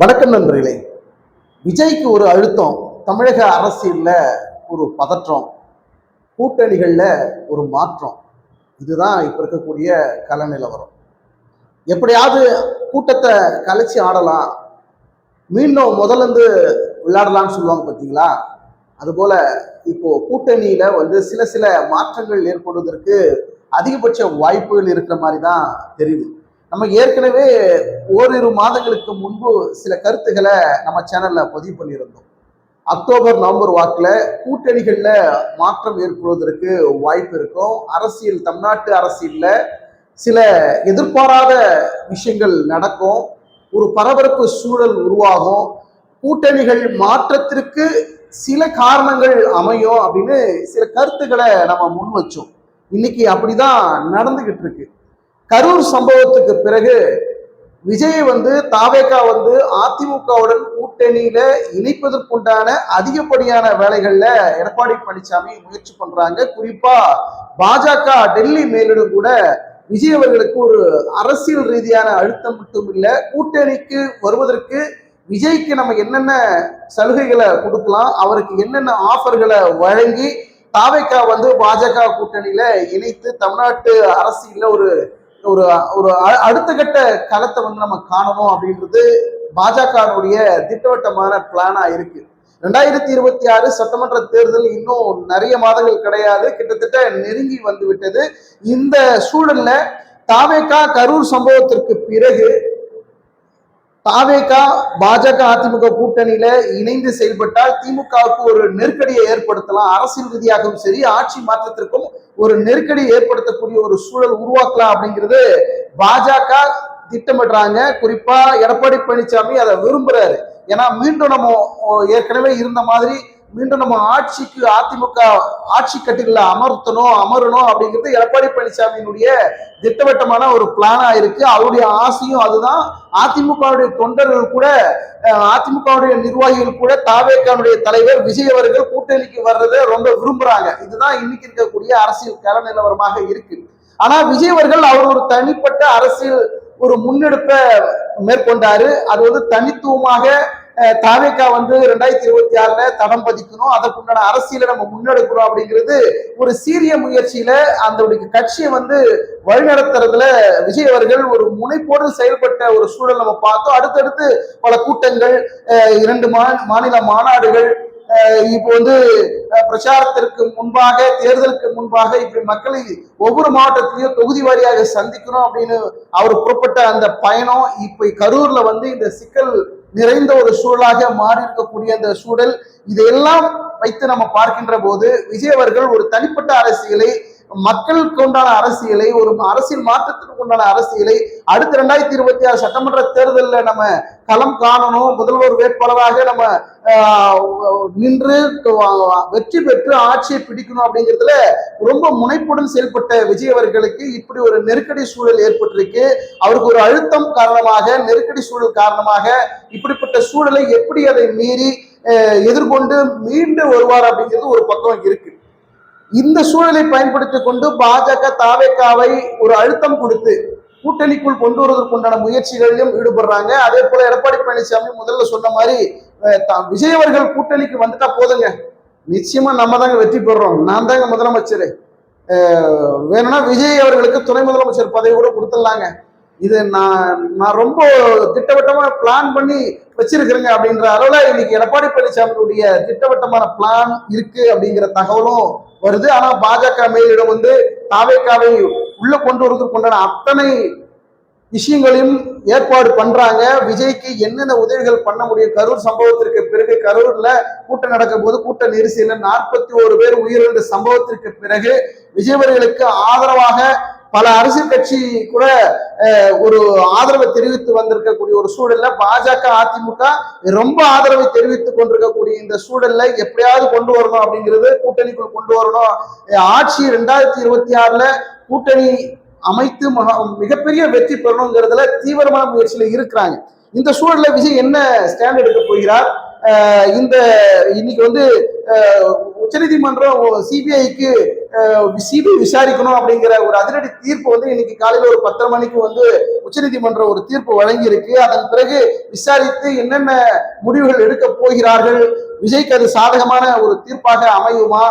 வணக்கம் நண்பர்களே. விஜய்க்கு ஒரு அழுத்தம் தமிழக அரசியல்ல ஒரு பதற்றம் கூட்டணிகளில் ஒரு மாற்றம். இதுதான் இப்போ இருக்கக்கூடிய கல நிலவரம் எப்படியாவது கூட்டத்தை கலைச்சி ஆடலாம். மீண்டும் முதல்ல இருந்து விளையாடலாம்னு சொல்லுவாங்க பார்த்தீங்களா அதுபோல இப்போ கூட்டணியில வந்து சில சில மாற்றங்கள் ஏற்படுவதற்கு அதிகபட்ச வாய்ப்புகள் இருக்கிற மாதிரி தான் தெரியுது. நம்ம ஏற்கனவே ஓரிரு மாதங்களுக்கு முன்பு சில கருத்துக்களை நம்ம சேனல்ல பதிவு பண்ணியிருந்தோம். அக்டோபர் நவம்பர் வாக்கில் கூட்டணிகளில் மாற்றம் ஏற்படுவதற்கு வாய்ப்பு இருக்கும். அரசியல் தமிழ்நாட்டு அரசியலில் சில எதிர்பாராத விஷயங்கள் நடக்கும். ஒரு பரபரப்பு சூழல் உருவாகும். கூட்டணிகள் மாற்றத்திற்கு சில காரணங்கள் அமையும் அப்படின்னு சில கருத்துக்களை நம்ம முன் வச்சோம். இன்னைக்கு அப்படிதான் நடந்துகிட்டு இருக்கு. கரூர் சம்பவத்துக்கு பிறகு விஜய் வந்து தாவேகா வந்து அதிமுகவுடன் கூட்டணியில இணைப்பதற்குண்டான அதிகப்படியான வேலைகள்ல எடப்பாடி பழனிசாமி முயற்சி பண்றாங்க. குறிப்பா பாஜக டெல்லி மேலிடம் கூட விஜய் அவர்களுக்கு ஒரு அரசியல் ரீதியான அழுத்தம் மட்டும் இல்ல கூட்டணிக்கு வருவதற்கு விஜய்க்கு நம்ம என்னென்ன சலுகைகளை கொடுக்கலாம் அவருக்கு என்னென்ன ஆஃபர்களை வழங்கி தாவேக்கா வந்து பாஜக கூட்டணியில இணைத்து தமிழ்நாட்டு அரசியல ஒரு ஒரு ஒரு அ- அடுத்த கட்ட களத்தை வந்து நம்ம காணணும் அப்படின்றது பாஜகனுடைய திட்டவட்டமான பிளானா இருக்கு. ரெண்டாயிரத்தி இருபத்தி ஆறு சட்டமன்ற தேர்தல் இன்னும் நிறைய மாதங்கள் கிடையாது. கிட்டத்தட்ட நெருங்கி வந்து விட்டது. இந்த சூழல்ல தாமேக்கா கரூர் சம்பவத்திற்கு பிறகு தாவேகா பாஜக அதிமுக கூட்டணியில இணைந்து செயல்பட்டால் திமுகவுக்கு ஒரு நெருக்கடியை ஏற்படுத்தலாம். அரசியல் ரீதியாகவும் சரி ஆட்சி மாற்றத்திற்கும் ஒரு நெருக்கடி ஏற்படுத்தக்கூடிய ஒரு சூழல் உருவாக்கலாம் அப்படிங்கிறது பாஜக திட்டமிடுறாங்க. குறிப்பா எடப்பாடி பழனிசாமி அதை விரும்புறாரு. ஏன்னா மீண்டும் நம்ம ஏற்கனவே இருந்த மாதிரி மீண்டும் நம்ம ஆட்சிக்கு அதிமுக ஆட்சி கட்டுகளை அமர்த்தணும் அமரணும் அப்படிங்கிறது எடப்பாடி பழனிசாமியினுடைய திட்டவட்டமான ஒரு பிளானா இருக்கு. அவருடைய ஆசையும் அதுதான். அதிமுகவுடைய தொண்டர்கள் கூட அதிமுகவுடைய நிர்வாகிகள் கூட தாவேக்கானுடைய தலைவர் விஜய் அவர்கள் கூட்டணிக்கு வர்றதை ரொம்ப விரும்புறாங்க. இதுதான் இன்னைக்கு இருக்கக்கூடிய அரசியல் கள நிலவரமாக இருக்கு. ஆனா விஜய் அவர்கள் அவர் ஒரு தனிப்பட்ட அரசியல் ஒரு முன்னெடுப்பை மேற்கொண்டாரு. அது வந்து தனித்துவமாக தாவேக்கா வந்து ரெண்டாயிரத்தி இருபத்தி ஆறுல தடம் பதிக்கணும். அதற்குண்டான அரசியலை நம்ம முன்னெடுக்கிறோம் அப்படிங்கிறது ஒரு சீரிய முயற்சியில அந்த கட்சியை வந்து வழிநடத்துறதுல விஜய் அவர்கள் ஒரு முனைப்போடு செயல்பட்ட ஒரு சூழல் நம்ம பார்த்தோம். அடுத்தடுத்து பல கூட்டங்கள் இரண்டு மா- மாநில மாநாடுகள் இப்போ வந்து பிரச்சாரத்திற்கு முன்பாக தேர்தலுக்கு முன்பாக இப்படி மக்களை ஒவ்வொரு மாவட்டத்திலையும் தொகுதி வாரியாக சந்திக்கணும் அப்படின்னு அவர் புறப்பட்ட அந்த பயணம் இப்ப கரூர்ல வந்து இந்த சிக்கல் நிறைந்த ஒரு சூழலாக மாறி இருக்கக்கூடிய அந்த சூழல் இதையெல்லாம் வைத்து நம்ம பார்க்கின்ற போது விஜய் அவர்கள் ஒரு தனிப்பட்ட அரசியலை மக்களுக்கு உண்டான அரசியலை ஒரு அரசியல் மாற்றத்திற்கு உண்டான அரசியலை அடுத்த ரெண்டாயிரத்தி இருபத்தி ஆறு சட்டமன்ற தேர்தலில் நம்ம களம் காணணும். முதல்வர் வேட்பாளராக நம்ம நின்று வெற்றி பெற்று ஆட்சியை பிடிக்கணும் அப்படிங்கிறதுல ரொம்ப முனைப்புடன் செயல்பட்ட விஜய் அவர்களுக்கு இப்படி ஒரு நெருக்கடி சூழல் ஏற்பட்டிருக்கு. அவருக்கு ஒரு அழுத்தம் காரணமாக நெருக்கடி சூழல் காரணமாக இப்படிப்பட்ட சூழலை எப்படி அதை மீறி எதிர்கொண்டு மீண்டு வருவார் அப்படிங்கிறது ஒரு பக்கம் இருக்கு. இந்த சூழலை பயன்படுத்தி கொண்டு பாஜக தாவேக்காவை ஒரு அழுத்தம் கொடுத்து கூட்டணிக்குள் கொண்டு வருவதற்குண்டான முயற்சிகளிலும் ஈடுபடுறாங்க. அதே போல எடப்பாடி பழனிசாமி முதல்ல சொன்ன மாதிரி விஜய் அவர்கள் கூட்டணிக்கு வந்துட்டா போதுங்க. நிச்சயமா நம்ம தாங்க வெற்றி பெறுறோம் நான் தாங்க முதலமைச்சர். வேணும்னா விஜய் அவர்களுக்கு துணை முதலமைச்சர் பதவி கூட கொடுத்துடலாங்க. இது நான் நான் ரொம்ப திட்டவட்டமாக பிளான் பண்ணி வச்சிருக்கிறேங்க அப்படின்ற அளவில் இன்னைக்கு எடப்பாடி பழனிசாமியுடைய திட்டவட்டமான பிளான் இருக்கு அப்படிங்கிற தகவலும் வருது. ஆனால் பாஜக மேலிடம் வந்து தாவேக்காவை உள்ள கொண்டு வருவதற்கு கொண்டான அத்தனை விஷயங்களையும் ஏற்பாடு பண்றாங்க. விஜய்க்கு என்னென்ன உதவிகள் பண்ண முடியும்? கரூர் சம்பவத்திற்கு பிறகு கரூர்ல கூட்டம் நடக்கும் போது கூட்ட நெரிசலில் நாற்பத்தி ஒரு பேர் உயிரிழந்த சம்பவத்திற்கு பிறகு விஜய் அவர்களுக்கு ஆதரவாக பல அரசியல் கட்சி கூட ஒரு ஆதரவை தெரிவித்து வந்திருக்கக்கூடிய ஒரு சூழல்ல பாஜக அதிமுக ரொம்ப ஆதரவை தெரிவித்துக் கொண்டிருக்கக்கூடிய இந்த சூழல்ல எப்படியாவது கொண்டு வரணும் அப்படிங்கிறது கூட்டணிக்குள் கொண்டு வரணும். ஆட்சி ரெண்டாயிரத்தி இருபத்தி ஆறுல கூட்டணி அமைத்து மகா- மிகப்பெரிய வெற்றி பெறணுங்கிறதுல தீவிரமான முயற்சியில இருக்கிறாங்க. இந்த சூழல்ல விஜய் என்ன ஸ்டாண்ட் எடுக்க போகிறார்? இந்த இன்னைக்கு வந்து உச்சநீதிமன்றம் சிபிஐக்கு சிபிஐ விசாரிக்கணும் அப்படிங்கிற ஒரு அதிரடி தீர்ப்பு வந்து இன்னைக்கு காலையில ஒரு பத்தரை மணிக்கு வந்து உச்சநீதிமன்றம் ஒரு தீர்ப்பு வழங்கியிருக்கு. அதன் பிறகு விசாரித்து என்னென்ன முடிவுகள் எடுக்க போகிறார்கள் விஜய்க்கு அது சாதகமான ஒரு தீர்ப்பாக அமையுமா?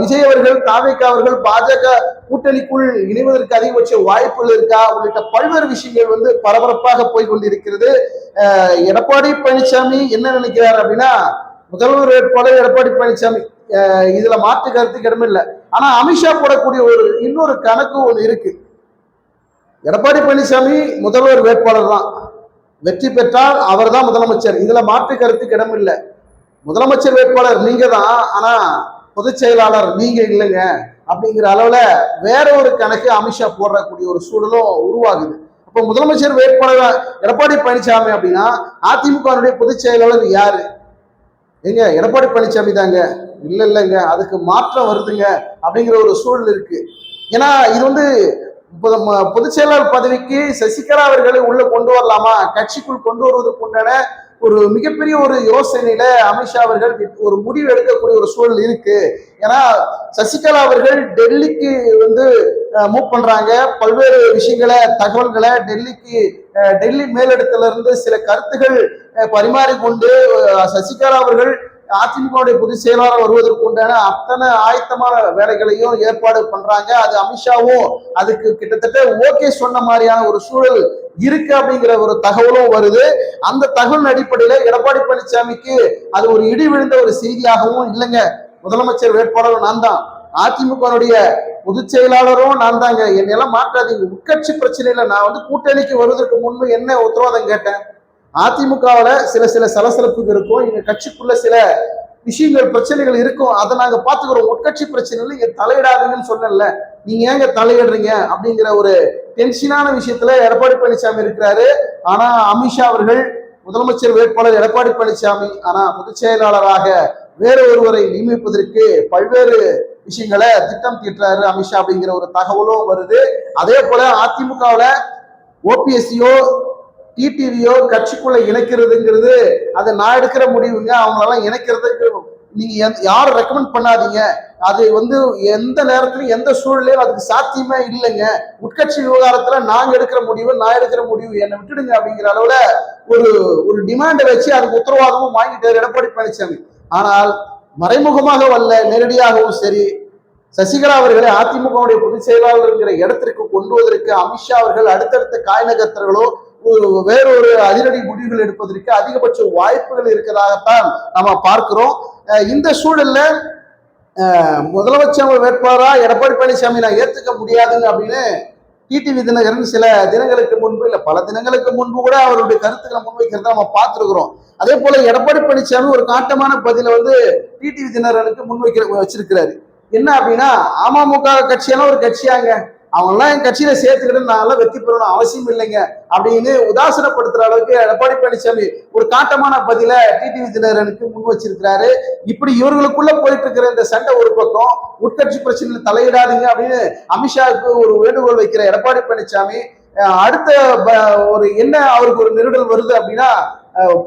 விஜய் அவர்கள் தாவேக்கா அவர்கள் பாஜக கூட்டணிக்குள் இணைவதற்கு அதிகபட்ச வாய்ப்புகள் இருக்கா? உள்ளிட்ட பல்வேறு விஷயங்கள் வந்து பரபரப்பாக போய் கொண்டிருக்கிறது. எடப்பாடி பழனிசாமி என்ன நினைக்கிறார் அப்படின்னா முதல்வர் வேட்பாளர் எடப்பாடி பழனிசாமி இதுல மாற்று கருத்துக்கு இடமில்லை ஆனா அமித்ஷா போடக்கூடிய ஒரு இன்னொரு கணக்கு ஒன்று இருக்கு. எடப்பாடி பழனிசாமி முதல்வர் வேட்பாளர் தான். வெற்றி பெற்றால் அவர் தான் முதலமைச்சர். இதுல மாற்று கருத்துக்கு இடமில்லை முதலமைச்சர் வேட்பாளர் நீங்க தான். ஆனா பொதுச் செயலாளர் நீங்க இல்லைங்க. அப்படிங்கிற அளவுல வேற ஒரு கணக்கு அமித்ஷா போடக்கூடிய ஒரு சூழலும் உருவாகுது. அப்போ முதலமைச்சர் வேட்பாளர் எடப்பாடி பழனிசாமி அப்படின்னா அதிமுகவுடைய பொதுச் செயலாளர் யாரு? ஏங்க எடப்பாடி பழனிசாமி தாங்க. இல்ல இல்லைங்க அதுக்கு மாற்றம் வருதுங்க அப்படிங்கிற ஒரு சூழல் இருக்கு. ஏன்னா இது வந்து பொதுச் செயலாளர் பதவிக்கு சசிகலா அவர்களை உள்ள கொண்டு வரலாமா? கட்சிக்குள் கொண்டு வருவதற்கு உண்டான ஒரு மிகப்பெரிய ஒரு யோசனையில அமித்ஷா அவர்கள் ஒரு முடிவு எடுக்கக்கூடிய ஒரு சூழல் இருக்கு. ஏன்னா சசிகலா அவர்கள் டெல்லிக்கு வந்து மூவ் பண்றாங்க. பல்வேறு விஷயங்களை தகவல்களை டெல்லிக்கு டெல்லி மேலிடத்துல இருந்து சில கருத்துகள் பரிமாறிக்கொண்டு சசிகலா அவர்கள் அதிமுகவுடைய பொதுச் செயலாளர் வருவதற்கு உண்டான அத்தனை ஆயத்தமான வேலைகளையும் ஏற்பாடு பண்றாங்க. அது அமித்ஷாவும் அதுக்கு கிட்டத்தட்ட ஓகே சொன்ன மாதிரியான ஒரு சூழல் இருக்கு அப்படிங்கிற ஒரு தகவலும் வருது. அந்த தகவல் அடிப்படையில எடப்பாடி பழனிசாமிக்கு அது ஒரு இடி விழுந்த ஒரு செய்தியாகவும் இல்லைங்க. முதலமைச்சர் வேட்பாளரும் நான் தான். அதிமுகனுடைய பொதுச் செயலாளரும் நான் தாங்க. என்னையெல்லாம் மாற்றாதீங்க. உட்கட்சி பிரச்சனையில நான் வந்து கூட்டணிக்கு வருவதற்கு முன்பு என்ன உத்தரவாதம் கேட்டேன்? அதிமுகவில் சில சில சலசலப்புகள் இருக்கும். எங்கள் கட்சிக்குள்ள சில விஷயங்கள் பிரச்சனைகள் இருக்கும். அதை நாங்கள் பார்த்துக்கிறோம். உட்கட்சி பிரச்சனைகள் இங்கே தலையிடாதீங்கன்னு சொன்னேன்ல. நீங்கள் ஏங்க தலையிடுறீங்க? அப்படிங்கிற ஒரு டென்ஷனான விஷயத்துல எடப்பாடி பழனிசாமி இருக்கிறாரு. ஆனால் அமித்ஷா அவர்கள் முதலமைச்சர் வேட்பாளர் எடப்பாடி பழனிசாமி ஆனால் பொதுச் செயலாளராக வேற ஒருவரை நியமிப்பதற்கு பல்வேறு விஷயங்களை திட்டம் தீட்டுறாரு அமித்ஷா அப்படிங்கிற ஒரு தகவலும் வருது. அதே போல அதிமுகவில் ஓபிஎஸ்சியோ டிடிவியோ கட்சிக்குள்ள இணைக்கிறதுங்கிறது அதை நான் எடுக்கிற முடிவுங்க. அவங்களெல்லாம் இணைக்கிறதுக்கு நீங்க யாரும் ரெக்கமெண்ட் பண்ணாதீங்க. அது வந்து எந்த நேரத்திலும் எந்த சூழ்நிலையும் அதுக்கு சாத்தியமே இல்லைங்க. உட்கட்சி விவகாரத்துல நாங்க எடுக்கிற முடிவு நான் எடுக்கிற முடிவு என்னை விட்டுடுங்க அப்படிங்கிற அளவுல ஒரு ஒரு டிமாண்டை வச்சு அதுக்கு உத்தரவாதமும் வாங்கிட்டார் எடப்பாடி பழனிசாமி ஆனால் மறைமுகமாக வல்ல நேரடியாகவும் சரி சசிகலா அவர்களை அதிமுகவுடைய பொதுச் செயலாளர்ங்கிற இடத்திற்கு கொண்டு வருவதற்கு அமித்ஷா அவர்கள் அடுத்தடுத்த காய் நகர்த்தர்களோ வேறொரு அதிரடி முடிவுகள் எடுப்பதற்கு அதிகபட்ச வாய்ப்புகள் இருக்கிறதாகத்தான் நம்ம பார்க்கிறோம். இந்த சூழல்ல முதலமைச்சர் வேட்பாளரா எடப்பாடி பழனிசாமி நான் ஏத்துக்க முடியாதுங்க அப்படின்னு டிடிவி தினகரன் சில தினங்களுக்கு முன்பு இல்லை பல தினங்களுக்கு முன்பு கூட அவருடைய கருத்துக்களை முன்வைக்கிறத நம்ம பார்த்துருக்குறோம். அதே போல எடப்பாடி பழனிசாமி ஒரு காட்டமான பதில வந்து டிடிவி தினகரனுக்கு முன்வைக்கிற வச்சிருக்கிறாரு. என்ன அப்படின்னா அமமுக கட்சியெல்லாம் ஒரு கட்சியாங்க. அவங்கெல்லாம் என் கட்சியில சேர்த்துக்கிட்டு நாங்கெல்லாம் வெற்றி பெறணும் அவசியம் இல்லைங்க. அப்படின்னு உதாசனப்படுத்துற அளவுக்கு எடப்பாடி பழனிசாமி ஒரு காட்டமான பதில டிடிவி தினகரனுக்கு முன் வச்சிருக்கிறாரு. இப்படி இவர்களுக்குள்ள போயிட்டு இருக்கிற இந்த சண்டை ஒரு பக்கம் உட்கட்சி பிரச்சனையில் தலையிடாதீங்க அப்படின்னு அமித்ஷாவுக்கு ஒரு வேண்டுகோள் வைக்கிற எடப்பாடி பழனிசாமி அடுத்த ப- ஒரு என்ன அவருக்கு ஒரு நெருடல் வருது அப்படின்னா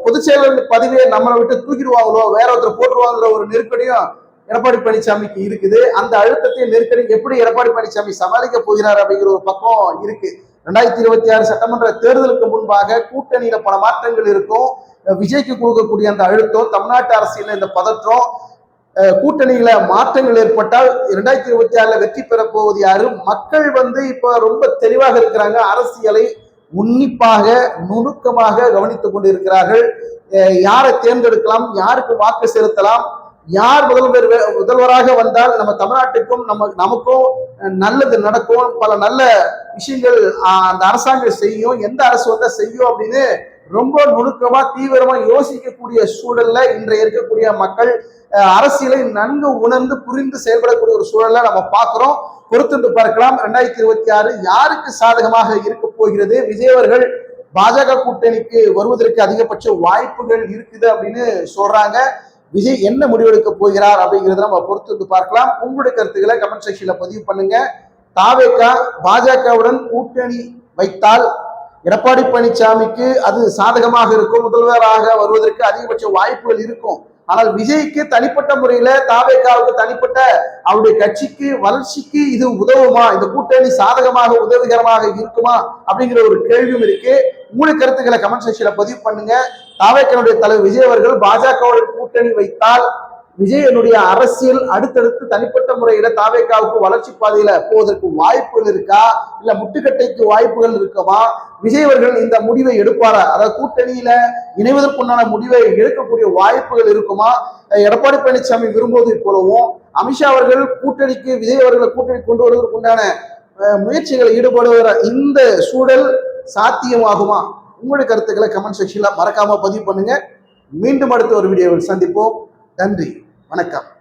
பொதுச் செயலர் பதவியை நம்மளை விட்டு தூக்கிடுவாங்களோ வேற ஒருத்தர் போட்டுருவாங்கிற ஒரு நெருக்கடியும் எடப்பாடி பழனிசாமிக்கு இருக்குது. அந்த அழுத்தத்தை நெருக்கடி எப்படி எடப்பாடி பழனிசாமி சமாளிக்க போகிறார் அப்படிங்கிற ஒரு பக்கம் இருக்கு. ரெண்டாயிரத்தி இருபத்தி ஆறு சட்டமன்ற தேர்தலுக்கு முன்பாக கூட்டணியில பல மாற்றங்கள் இருக்கும். விஜய்க்கு கொடுக்கக்கூடிய அந்த அழுத்தம் தமிழ்நாட்டு அரசியல் இந்த பதற்றம் கூட்டணியில மாற்றங்கள் ஏற்பட்டால் இரண்டாயிரத்தி இருபத்தி ஆறுல வெற்றி பெற போவது யாரு? மக்கள் வந்து இப்ப ரொம்ப தெளிவாக இருக்கிறாங்க. அரசியலை உன்னிப்பாக நுணுக்கமாக கவனித்துக் கொண்டிருக்கிறார்கள். யாரை தேர்ந்தெடுக்கலாம்? யாருக்கு வாக்கு செலுத்தலாம்? யார் முதல்வர் முதல்வராக வந்தால் நம்ம தமிழ்நாட்டுக்கும் நம்ம நமக்கும் நல்லது நடக்கும். பல நல்ல விஷயங்கள் அந்த அரசாங்கம் செய்யும். எந்த அரசு வந்தா செய்யும் அப்படின்னு ரொம்ப நுணுக்கமா தீவிரமா யோசிக்கக்கூடிய சூழல்ல இன்றைய இருக்கக்கூடிய மக்கள் அரசியலை நன்கு உணர்ந்து புரிந்து செயல்படக்கூடிய ஒரு சூழல்ல நம்ம பார்க்கிறோம். பொறுத்திருந்து பார்க்கலாம். ரெண்டாயிரத்தி இருபத்தி ஆறு யாருக்கு சாதகமாக இருக்க போகிறது? விஜயவர்கள் பாஜக கூட்டணிக்கு வருவதற்கு அதிகபட்ச வாய்ப்புகள் இருக்குது அப்படின்னு சொல்றாங்க. விஜய் என்ன முடிவெடுக்க போகிறார் அப்படிங்கிறத நம்ம பொறுத்து வந்து பார்க்கலாம். உங்களுடைய கருத்துக்களை கமெண்ட் செக்ஷன்ல பதிவு பண்ணுங்க. தாவேக்கா பாஜகவுடன் கூட்டணி வைத்தால் எடப்பாடி பழனிசாமிக்கு அது சாதகமாக இருக்கும். முதல்வராக வருவதற்கு அதிகபட்ச வாய்ப்புகள் இருக்கும். ஆனால் விஜய்க்கு தனிப்பட்ட முறையில தாவேக்காவுக்கு தனிப்பட்ட அவருடைய கட்சிக்கு வளர்ச்சிக்கு இது உதவுமா? இந்த கூட்டணி சாதகமாக உதவிகரமாக இருக்குமா? அப்படிங்கிற ஒரு கேள்வியும் இருக்கு. உங்களுடைய கருத்துக்களை கமெண்ட் செக்ஷன்ல பதிவு பண்ணுங்க. தாவேக்கனுடைய தலைவர் விஜய் அவர்கள் பாஜகவோட கூட்டணி வைத்தால் விஜயனுடைய அரசியல் அடுத்தடுத்து தனிப்பட்ட முறையில தாவேக்காவுக்கு வளர்ச்சி பாதையில போவதற்கு வாய்ப்புகள் இருக்கா? இல்ல முட்டுக்கட்டைக்கு வாய்ப்புகள் இருக்கவா? விஜய் அவர்கள் இந்த முடிவை எடுப்பாரா? அதாவது கூட்டணியில இணைவதற்குண்டான முடிவை எடுக்கக்கூடிய வாய்ப்புகள் இருக்குமா? எடப்பாடி பழனிசாமி விரும்புவதை போலவும் அமித்ஷா அவர்கள் கூட்டணிக்கு விஜய் அவர்களை கூட்டணி கொண்டு வருவதற்கு உண்டான முயற்சிகளை ஈடுபடுகிற இந்த சூழல் சாத்தியமாகுமா? உங்களுடைய கருத்துக்களை கமெண்ட் செக்ஷன்ல மறக்காம பதிவு பண்ணுங்க. மீண்டும் அடுத்த ஒரு வீடியோவில் சந்திப்போம். நன்றி. வணக்கம்.